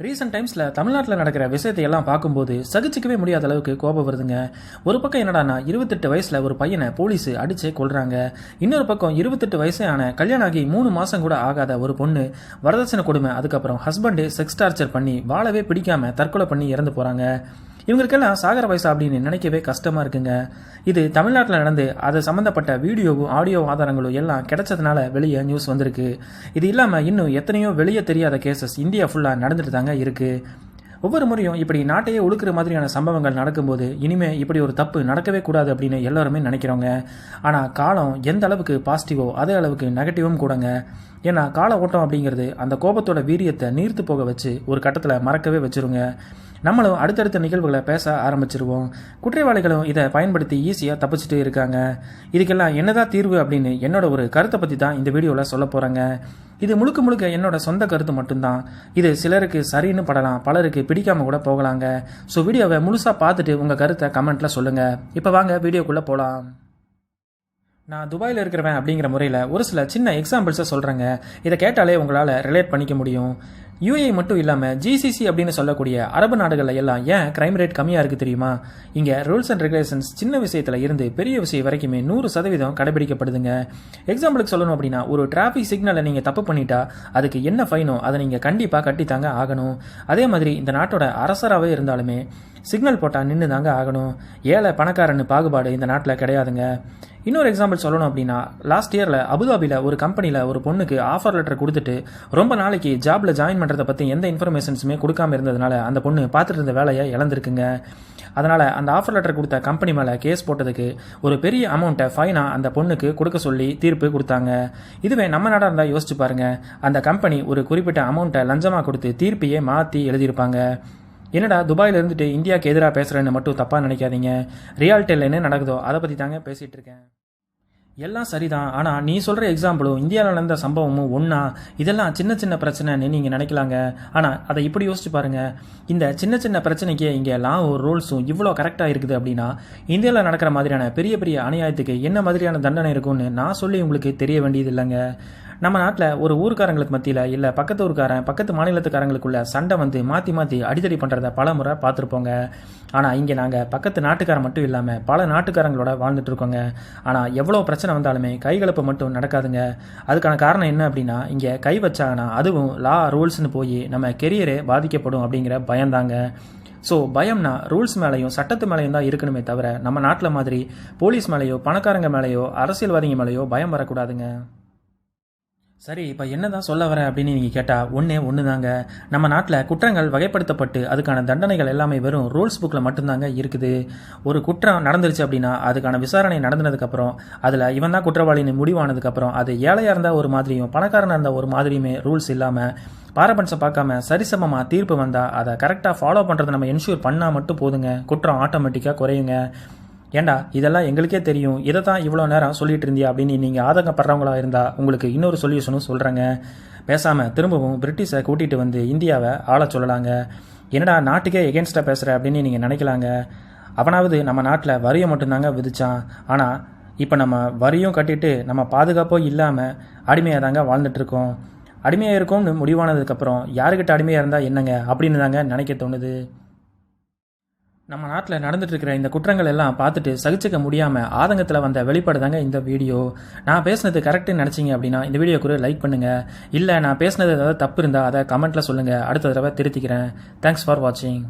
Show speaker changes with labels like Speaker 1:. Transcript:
Speaker 1: Recent டைம்ஸில் தமிழ்நாட்டில் நடக்கிற விஷயத்தை எல்லாம் பார்க்கும்போது சகிச்சிக்கவே முடியாத அளவுக்கு கோபம் வருதுங்க. ஒரு பக்கம் என்னடான்னா இருபத்தெட்டு வயசில் ஒரு பையனை போலீஸ் அடிச்சே கொள்றாங்க இன்னொரு பக்கம் இருபத்தெட்டு வயசே ஆன கல்யாணம் ஆகி மூணு மாதம் கூட ஆகாத ஒரு பொண்ணு வரதட்சணை கொடுமை அதுக்கப்புறம் ஹஸ்பண்டு செக்ஸ் டார்ச்சர் பண்ணி வாழவே பிடிக்காம தற்கொலை பண்ணி இறந்து போகிறாங்க இவங்களுக்கெல்லாம் சாகர வயசா அப்படின்னு நினைக்கவே கஷ்டமாக இருக்குங்க. இது தமிழ்நாட்டில் நடந்து அது சம்மந்தப்பட்ட வீடியோவும் ஆடியோ ஆதாரங்களும் எல்லாம் கிடைச்சதுனால வெளியே நியூஸ் வந்திருக்கு. இது இல்லாமல் இன்னும் எத்தனையோ வெளியே தெரியாத கேசஸ் இந்தியா ஃபுல்லாக நடந்துட்டு தாங்க இருக்குது ஒவ்வொரு முறையும் இப்படி நாட்டையே ஒழுக்கிற மாதிரியான சம்பவங்கள் நடக்கும்போது இனிமே இப்படி ஒரு தப்பு நடக்கவே கூடாது அப்படின்னு எல்லாருமே நினைக்கிறோங்க ஆனால் காலம் எந்த அளவுக்கு பாசிட்டிவோ அதே அளவுக்கு நெகட்டிவும் கூடங்க. ஏன்னா கால ஓட்டம் அப்படிங்கிறது அந்த கோபத்தோட வீரியத்தை நீர்த்து போக வச்சு ஒரு கட்டத்தில் மறக்கவே வச்சிருங்க. நம்மளும் அடுத்தடுத்த நிகழ்வுகளை பேச ஆரம்பிச்சிருவோம். குற்றவாளிகளும் இதை பயன்படுத்தி ஈஸியாக தப்பிச்சுட்டு இருக்காங்க. இதுக்கெல்லாம் என்னதான் தீர்வு அப்படின்னு என்னோட ஒரு கருத்தை பற்றி தான் இந்த வீடியோவில் சொல்ல போகிறேங்க இது முழுக்க முழுக்க என்னோட சொந்த கருத்து மட்டும்தான். இது சிலருக்கு சரின்னு படலாம் பலருக்கு பிடிக்காம கூட போகலாங்க. ஸோ வீடியோவை முழுசாக பார்த்துட்டு உங்கள் கருத்தை கமெண்ட்டில் சொல்லுங்கள் இப்போ வாங்க வீடியோக்குள்ளே போகலாம் நான் துபாயில் இருக்கிறவன் அப்படிங்கிற முறையில் ஒரு சில சின்ன எக்ஸாம்பிள்ஸை சொல்கிறேங்க இதை கேட்டாலே உங்களால் ரிலேட் பண்ணிக்க முடியும். யூஏ மட்டும் இல்லாமல் ஜிசிசி அப்படின்னு சொல்லக்கூடிய அரபு நாடுகளில் எல்லாம் ஏன் கிரைம் ரேட் கம்மியாக இருக்குது தெரியுமா? இங்கே ரூல்ஸ் அண்ட் ரெகுலேஷன்ஸ் சின்ன விஷயத்தில் இருந்து பெரிய விஷயம் வரைக்குமே நூறு சதவீதம் கடைபிடிக்கப்படுதுங்க. எக்ஸாம்பிளுக்கு சொல்லணும் அப்படின்னா ஒரு டிராஃபிக் சிக்னலை நீங்கள் தப்பு பண்ணிட்டா அதுக்கு என்ன ஃபைனோ அதை நீங்கள் கண்டிப்பாக கட்டித்தாங்க ஆகணும். அதே மாதிரி இந்த நாட்டோட அரசராகவே இருந்தாலுமே சிக்னல் போட்டால் நின்று தாங்க ஆகணும். ஏழை பணக்காரன்னு பாகுபாடு இந்த நாட்டில் கிடையாதுங்க. இன்னொரு எக்ஸாம்பிள் சொல்லணும் அப்படின்னா லாஸ்ட் இயரில் அபுதாபியில் ஒரு கம்பெனியில் ஒரு பொண்ணுக்கு ஆஃபர் லெட்டர் கொடுத்துட்டு ரொம்ப நாளைக்கு ஜாபில் ஜாயின் பண்ணுறதை பற்றி எந்த இன்ஃபர்மேஷன்ஸுமே கொடுக்காம இருந்ததுனால அந்த பொண்ணு பார்த்துட்டு இருந்த வேலையை இழந்திருக்குங்க. அதனால் அந்த ஆஃபர் லெட்டர் கொடுத்த கம்பெனி மேலே கேஸ் போட்டதுக்கு ஒரு பெரிய அமௌண்ட்டை ஃபைனாக அந்த பொண்ணுக்கு கொடுக்க சொல்லி தீர்ப்பு கொடுத்தாங்க. இதுவே நம்ம நாடாக இருந்தால் யோசிச்சு பாருங்கள் அந்த கம்பெனி ஒரு குறிப்பிட்ட அமௌண்ட்டை லஞ்சமாக கொடுத்து தீர்ப்பையே மாற்றி எழுதியிருப்பாங்க. என்னடா துபாயில் இருந்துட்டு இந்தியாவுக்கு எதிராக பேசுகிறேன்னு மட்டும் தப்பாக நினைக்காதீங்க. ரியாலிட்டியில் என்ன நடக்குதோ அதை பற்றி தாங்க பேசிகிட்டு இருக்கேன். எல்லாம் சரிதான். ஆனால் நீ சொல்கிற எக்ஸாம்பிளும் இந்தியாவில் நடந்த சம்பவமும் ஒன்றா இதெல்லாம் சின்ன சின்ன பிரச்சனைன்னு நீங்கள் நினைக்கலாங்க. ஆனால் அதை இப்படி யோசிச்சு பாருங்கள் இந்த சின்ன சின்ன பிரச்சனைக்கு இங்கே லாவும் ரூல்ஸும் இவ்வளோ கரெக்டாக இருக்குது அப்படின்னா இந்தியாவில் நடக்கிற மாதிரியான பெரிய பெரிய அநியாயத்துக்கு என்ன மாதிரியான தண்டனை இருக்கும்னு நான் சொல்லி உங்களுக்கு தெரிய வேண்டியது இல்லைங்க. நம்ம நாட்டில் ஒரு ஊருக்காரங்களுக்கு மத்தியில் இல்லை பக்கத்து ஊருக்காரன் பக்கத்து மாநிலத்துக்காரங்களுக்குள்ள சண்டை வந்து மாற்றி மாற்றி அடிதடி பண்ணுறத பல முறை பார்த்துருப்போங்க. ஆனால் இங்கே நாங்கள் பக்கத்து நாட்டுக்காரன் மட்டும் இல்லாமல் பல நாட்டுக்காரங்களோட வாழ்ந்துட்டு இருக்கோங்க. ஆனால் எவ்வளோ பிரச்சனை வந்தாலுமே கைகலப்பு மட்டும் நடக்காதுங்க. அதுக்கான காரணம் என்ன அப்படின்னா இங்கே கை வச்சாங்கன்னா அதுவும் லா ரூல்ஸ்னு போய் நம்ம கெரியரே பாதிக்கப்படும் அப்படிங்கிற பயம்தாங்க ஸோ பயம்னா ரூல்ஸ் மேலேயும் சட்டத்து மேலேயும் தான் இருக்கணுமே தவிர நம்ம நாட்டில் மாதிரி போலீஸ் மேலேயோ பணக்காரங்க மேலேயோ அரசியல்வாதிங்க மேலேயோ பயம் வரக்கூடாதுங்க. சரி இப்போ என்ன தான் சொல்ல வரேன் அப்படின்னு நீங்கள் கேட்டால் ஒன்றே ஒன்று தாங்க நம்ம நாட்டில் குற்றங்கள் வகைப்படுத்தப்பட்டு அதுக்கான தண்டனைகள் எல்லாமே வெறும் ரூல்ஸ் புக்கில் மட்டும்தாங்க இருக்குது. ஒரு குற்றம் நடந்துருச்சு அப்படின்னா அதுக்கான விசாரணை நடந்ததுக்கப்புறம் அதில் இவன் தான் குற்றவாளின்னு முடிவானதுக்கப்புறம் அது ஏழையாக இருந்தால் ஒரு மாதிரியும் பணக்காரனாக இருந்தால் ஒரு மாதிரியுமே ரூல்ஸ் இல்லாமல் பாரபட்சம் பார்க்காம சரிசமமாக தீர்ப்பு வந்தால் அதை கரெக்டாக ஃபாலோ பண்ணுறதை நம்ம என்ஷூர் பண்ணால் மட்டும் போதுங்க. குற்றம் ஆட்டோமேட்டிக்காக குறையுங்க. ஏண்டா இதெல்லாம் எங்களுக்கே தெரியும். இதை தான் இவ்வளோ நேரம் சொல்லிட்டு இருந்தியா அப்படின்னு நீங்கள் ஆதங்கப்படுறவங்களா இருந்தால் உங்களுக்கு இன்னொரு சொல்யூஷனும் சொல்கிறேங்க பேசாமல் திரும்பவும் பிரிட்டிஷை கூட்டிகிட்டு வந்து இந்தியாவை ஆள சொல்லலாங்க. என்னடா நாட்டுக்கே எகேன்ஸ்டாக பேசுகிற அப்படின்னு நீங்கள் நினைக்கலாங்க? அவனாவது நம்ம நாட்டில் வரியை மட்டும்தாங்க விதிச்சான். ஆனால் இப்போ நம்ம வரியும் கட்டிட்டு நம்ம பாதுகாப்போ இல்லாமல் அடிமையாக தாங்க வாழ்ந்துட்டுருக்கோம் அடிமையாக இருக்கோம்னு முடிவானதுக்கப்புறம் யாருக்கிட்ட அடிமையாக இருந்தால் என்னங்க அப்படின்னு தாங்க நினைக்க தோணுது. நம்ம நாட்டில் நடந்துட்டுருக்கிற இந்த குற்றங்கள் எல்லாம் பார்த்துட்டு சகிச்சுக்க முடியாமல் ஆதங்கத்தில் வந்த வெளிப்பாடு தாங்க இந்த வீடியோ. நான் பேசுனது கரெக்டுன்னு நினச்சிங்க அப்படின்னா இந்த வீடியோ கூட லைக் பண்ணுங்கள் இல்லை நான் பேசுனது ஏதாவது தப்பு இருந்தால் அதை கமெண்ட்டில் சொல்லுங்கள் அடுத்த தடவை திருத்திக்கிறேன். தேங்க்ஸ் ஃபார் வாட்சிங்